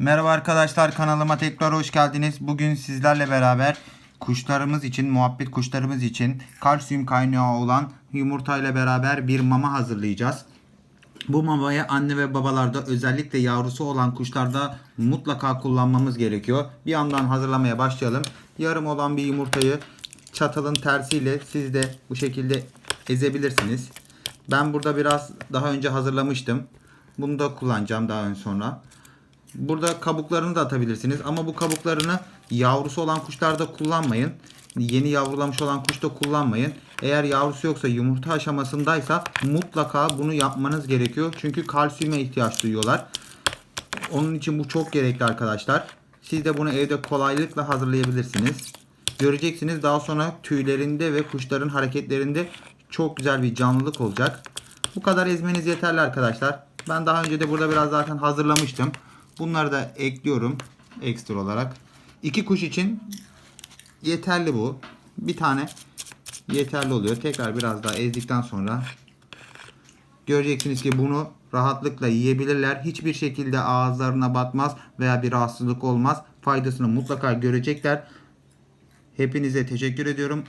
Merhaba arkadaşlar kanalıma tekrar hoş geldiniz. Bugün sizlerle beraber kuşlarımız için, muhabbet kuşlarımız için kalsiyum kaynağı olan yumurtayla beraber bir mama hazırlayacağız. Bu mamayı anne ve babalarda özellikle yavrusu olan kuşlarda mutlaka kullanmamız gerekiyor. Bir yandan hazırlamaya başlayalım. Yarım olan bir yumurtayı çatalın tersiyle siz de bu şekilde ezebilirsiniz. Ben burada biraz daha önce hazırlamıştım. Bunu da kullanacağım daha sonra. Burada kabuklarını da atabilirsiniz ama bu kabuklarını yavrusu olan kuşlarda kullanmayın. Yeni yavrulamış olan kuşta kullanmayın. Eğer yavrusu yoksa yumurta aşamasındaysa mutlaka bunu yapmanız gerekiyor. Çünkü kalsiyuma ihtiyaç duyuyorlar. Onun için bu çok gerekli arkadaşlar. Siz de bunu evde kolaylıkla hazırlayabilirsiniz. Göreceksiniz daha sonra tüylerinde ve kuşların hareketlerinde çok güzel bir canlılık olacak. Bu kadar ezmeniz yeterli arkadaşlar. Ben daha önce de burada biraz zaten hazırlamıştım. Bunları da ekliyorum ekstra olarak. İki kuş için yeterli bu. Bir tane yeterli oluyor. Tekrar biraz daha ezdikten sonra göreceksiniz ki bunu rahatlıkla yiyebilirler. Hiçbir şekilde ağızlarına batmaz veya bir rahatsızlık olmaz. Faydasını mutlaka görecekler. Hepinize teşekkür ediyorum.